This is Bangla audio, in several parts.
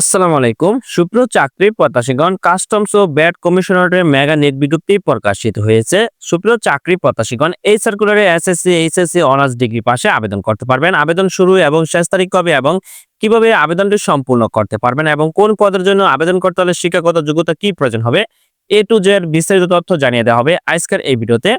আসসালামু আলাইকুম। সুপ্র চাকরি প্রত্যাশীগণ, কাস্টমস ও ব্যাট কমিশনারের মেগা নেট বিজ্ঞপ্তি প্রকাশিত হয়েছে। সুপ্র চাকরি প্রত্যাশীগণ, এই সার্কুলারে এসএসসি এইচএসসি অনার্স ডিগ্রি পাশে আবেদন করতে পারবেন। আবেদন শুরু এবং শেষ তারিখ কবে এবং কীভাবে আবেদনটি সম্পূর্ণ করতে পারবেন এবং কোন পদের জন্য আবেদন করতে হলে শিক্ষাগত যোগ্যতা কি প্রয়োজন হবে? এ টু জেড বিস্তারিত তথ্য জানিয়ে দেওয়া হবে আজকের এই ভিডিওতে।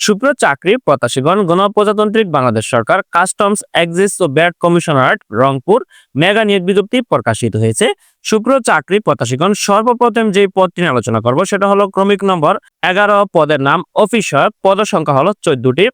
সুপ্র চাকরি প্রত্যাশীগণ, গণপ্রজাতান্ত্রিক বাংলাদেশ সরকার কাস্টমস এক্সিস ও ব্যাট কমিশনারেট রংপুর মেগা নিয়োগ বিজ্ঞপ্তি প্রকাশিত হয়েছে। শুক্র চাকরি প্রত্যাশীগণ, সর্বপ্রথম যে পদটি আলোচনা করব সেটা হলো ক্রমিক নম্বর এগারো, পদের নাম অফিসার পদ সংখ্যা হলো চোদ্দটি।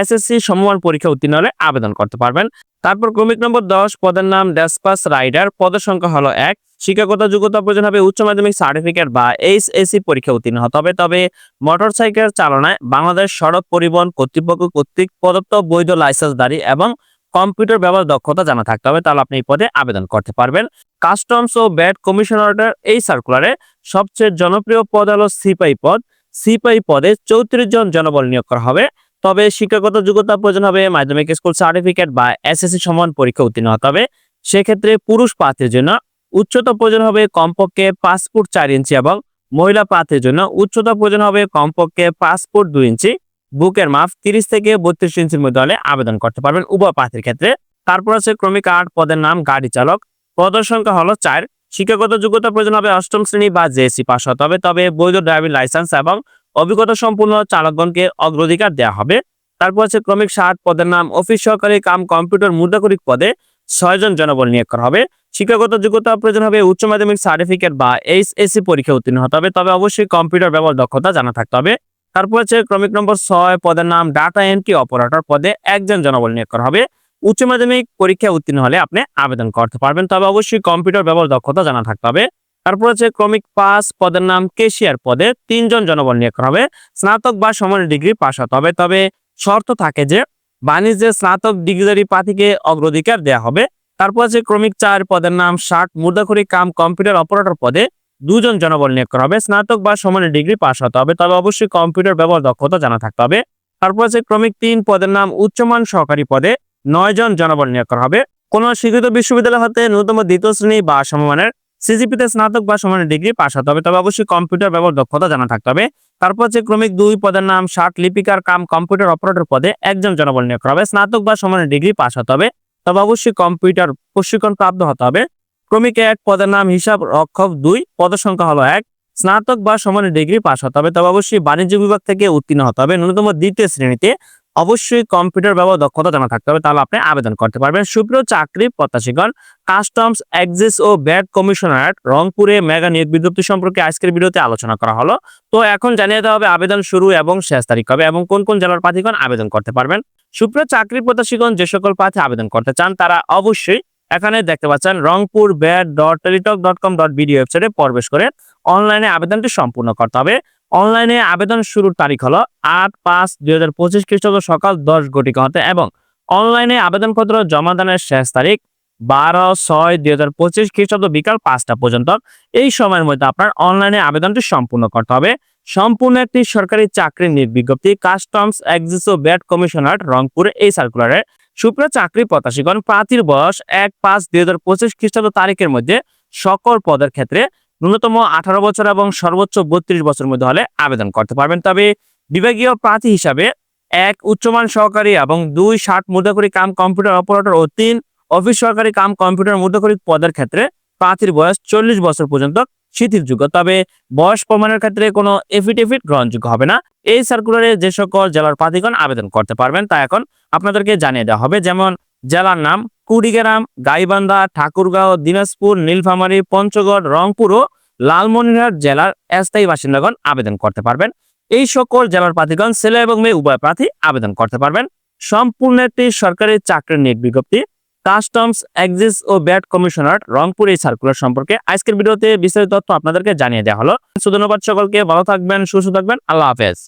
এসএসসি সমমান পরীক্ষা উত্তীর্ণ হলে আবেদন করতে পারবেন। তারপর ক্রমিক নম্বর দশ, পদের নাম ডেসপাস রাইডার পদের সংখ্যা হলো এক। শিক্ষাগত যোগ্যতা প্রয়োজন হবে উচ্চ মাধ্যমিক সার্টিফিকেট বা এইচএসসি পরীক্ষা উত্তীর্ণ হতে হবে। তবে মোটরসাইকেল চালনায় বাংলাদেশ সড়ক পরিবহন কর্তৃপক্ষ কর্তৃক প্রদত্ত বৈধ লাইসেন্সধারী এবং কম্পিউটার ব্যবহার দক্ষতা জানা থাকতে হবে। তাহলে আপনি এই পদে আবেদন করতে পারবেন। কাস্টমস ও ব্যাট কমিশনারের এই সার্কুলারে সবচেয়ে জনপ্রিয় পদ হলো সিপাই পদ। সিপাই পদে চৌত্রিশ জন জনবল নিয়োগ করা হবে। তবে শিক্ষাগত যোগ্যতা প্রয়োজন হবে মাধ্যমিক স্কুল সার্টিফিকেট বা এসএসসি সমান পরীক্ষা উত্তীর্ণ হতে হবে। সেক্ষেত্রে পুরুষ প্রার্থীর জন্য উচ্চতা প্রয়োজন হবে কমপক্ষে পাঁচ ফুট চার ইঞ্চি এবং মহিলা প্রার্থীর জন্য উচ্চতা প্রয়োজন হবে কমপক্ষে পাঁচ ফুট দুই ইঞ্চি। বুকের মাপ তিরিশ থেকে বত্রিশ ইঞ্চির মধ্যে হলে আবেদন করতে পারবেন উভয় প্রার্থীর ক্ষেত্রে। তারপর আছে ক্রমিক আট পদের নাম, গাড়ি চালক। পদের সংখ্যা হলো চার। শিক্ষাগত যোগ্যতা প্রয়োজন হবে অষ্টম শ্রেণি বা জেএসসি পাস হতে হবে। তবে বৈধ ড্রাইভিং লাইসেন্স এবং অভিজ্ঞতা সম্পূর্ণ চালকগণকে অগ্রাধিকার দেওয়া হবে। তারপর আছে ক্রমিক ষাট পদের নাম, অফিস সহকারী কাম কম্পিউটার মুদ্রাকরিক পদে ছয়জন জনবল নিয়োগ করা হবে। শিক্ষাগত যোগ্যতা প্রয়োজন হবে উচ্চ মাধ্যমিক সার্টিফিকেট বা এইচ এইচএসসি পরীক্ষা উত্তীর্ণ হতে হবে, তবে অবশ্যই কম্পিউটার ব্যবহার দক্ষতা জানা থাকতে হবে। তারপর হচ্ছে ক্রমিক নম্বর ছয় পদের নাম, ডাটা এন্ট্রি অপারেটর পদে একজন জনবল নিয়োগ করা হবে। উচ্চ মাধ্যমিক পরীক্ষা উত্তীর্ণ হলে আপনি আবেদন করতে পারবেন, তবে অবশ্যই কম্পিউটার ব্যবহার দক্ষতা জানা থাকতে হবে। তারপর হচ্ছে ক্রমিক পাস পদের নাম কেশিয়ার পদে তিনজন জনবল নিয়োগ করা হবে। স্নাতক বা সমান ডিগ্রি পাস হতে হবে। তবে শর্ত থাকে যে বাণিজ্যের স্নাতক ডিগ্রিধারী প্রার্থীকে অগ্রাধিকার দেওয়া হবে। তারপর আছে ক্রমিক চার পদের নাম ষাট মুদ্রাখরি কাম কম্পিউটার অপারেটর পদে দুজন জনবল নিয়োগ করা হবে। স্নাতক বা সমানের ডিগ্রি পাস হতে হবে। তবে অবশ্যই কম্পিউটার ব্যবহার দক্ষতা জানা থাকতে হবে। তারপর আছে ক্রমিক তিন পদের নাম উচ্চমান সহকারী পদে নয় জন জনবল নিয়োগ করা হবে। কোন স্বীকৃত বিশ্ববিদ্যালয় হতে ন্যূনতম দ্বিতীয় শ্রেণি বা সমমানের সিজিপিতে স্নাতক বা সমানের ডিগ্রি পাস হতে হবে তবে অবশ্যই কম্পিউটার ব্যবহার দক্ষতা জানা থাকতে হবে। তারপর হচ্ছে ক্রমিক দুই পদের নাম ষাট, লিপিকার কাম, কম্পিউটার অপারেটর পদে একজন জনবল নিয়োগ করা হবে। স্নাতক বা সমানের ডিগ্রি পাস হতে হবে। তবে অবশ্যই কম্পিউটার প্রশিক্ষণ প্রাপ্ত হতে হবে। ক্রমিক এক পদের নাম হিসাব রক্ষক দুই পদের সংখ্যা হলো এক। স্নাতক বা সমানের ডিগ্রি পাস হতে হবে। তবে অবশ্যই বাণিজ্য বিভাগ থেকে উত্তীর্ণ হতে হবে। ন্যূনতম দ্বিতীয় শ্রেণীতে অবশ্যই কম্পিউটার ব্যবহার দক্ষতা জানা থাকতে হবে, তাহলে আপনি আবেদন করতে পারবেন। সুপ্রিয় চাকরি প্রত্যাশীগণ কাস্টমস এক্সিস ও ব্যাট কমিশনারেট রংপুরে মেগা নিয়োগ বিজ্ঞপ্তি সম্পর্কে আজকের ভিডিওতে আলোচনা করা হলো। তো এখন জানিয়ে দেওয়া হবে আবেদন শুরু এবং শেষ তারিখ হবে এবং কোন কোন জেলার প্রার্থীগণ আবেদন করতে পারবেন। সুপ্রিয় চাকরি প্রত্যাশীগণ, যে সকল প্রার্থী আবেদন করতে চান, তারা অবশ্যই এখানে দেখতে পাচ্ছেন Rangpur VAT dot Teletalk dot com dot BD ওয়েবসাইটে প্রবেশ করে অনলাইনে আবেদনটি সম্পূর্ণ করতে হবে। অনলাইনে আবেদন শুরুর তারিখ হলো আট পাঁচ দুই হাজার পঁচিশ খ্রিস্টাব্দ সকাল দশ ঘটিকা হতে এবং অনলাইনে আবেদনপত্র জমা দানের শেষ তারিখ বারো ছয় দুই হাজার পঁচিশ খ্রিস্টাব্দ বিকাল পাঁচটা পর্যন্ত। এই সময়ের মধ্যে আপনার অনলাইনে আবেদনটি সম্পূর্ণ করতে হবে। সম্পূর্ণ একটি সরকারি চাকরির নির্বিজ্ঞপ্তি কাস্টমস এক্সিস ও ব্যাট কমিশনার, রংপুরে এই সার্কুলারে সুপ্রিয় চাকরি প্রত্যাশীগণ প্রার্থীর বয়স এক পাঁচ দুই হাজার পঁচিশ খ্রিস্টাব্দ তারিখের মধ্যে সকল পদের ক্ষেত্রে ন্যূনতম আঠারো বছর এবং সর্বোচ্চ বত্রিশ বছরের মধ্যে হলে আবেদন করতে পারবেন। তবে বিভাগীয় প্রার্থী হিসাবে এক উচ্চমান সহকারী এবং দুই ষাট মুদ্রাকরী কাম কম্পিউটার অপারেটর ও তিন অফিস সহকারী কাম কম্পিউটার মুদ্রাকরী পদের ক্ষেত্রে প্রার্থীর বয়স চল্লিশ বছর পর্যন্ত শিথিলযোগ্য। তবে বয়স প্রমাণের ক্ষেত্রে কোনো এফিডেভিট গ্রহণযোগ্য হবে না। এই সার্কুলারে যে সকল জেলার প্রার্থীগণ আবেদন করতে পারবেন তা এখন আপনাদেরকে জানিয়ে দেওয়া হবে। যেমন জেলার নাম কুড়িগ্রাম, গাইবান্ধা, ঠাকুরগাঁও, দিনাজপুর, নীলফামারী, পঞ্চগড়, রংপুর ও লালমনিরহাট জেলার স্থায়ী বাসিন্দাগণ আবেদন করতে পারবেন। এই সকল জেলার প্রার্থীগণ ছেলে এবং মেয়ে উভয় প্রার্থী আবেদন করতে পারবেন। সম্পূর্ণ একটি সরকারি চাকরির নিয়োগ বিজ্ঞপ্তি, কাস্টমস, এক্সিস ও ব্যাট কমিশনার রংপুর এই সার্কুলার সম্পর্কে আজকের ভিডিওতে বিস্তারিত তথ্য আপনাদেরকে জানিয়ে দেওয়া হলো। ধন্যবাদ সকলকে, ভালো থাকবেন, সুস্থ থাকবেন, আল্লাহ হাফেজ।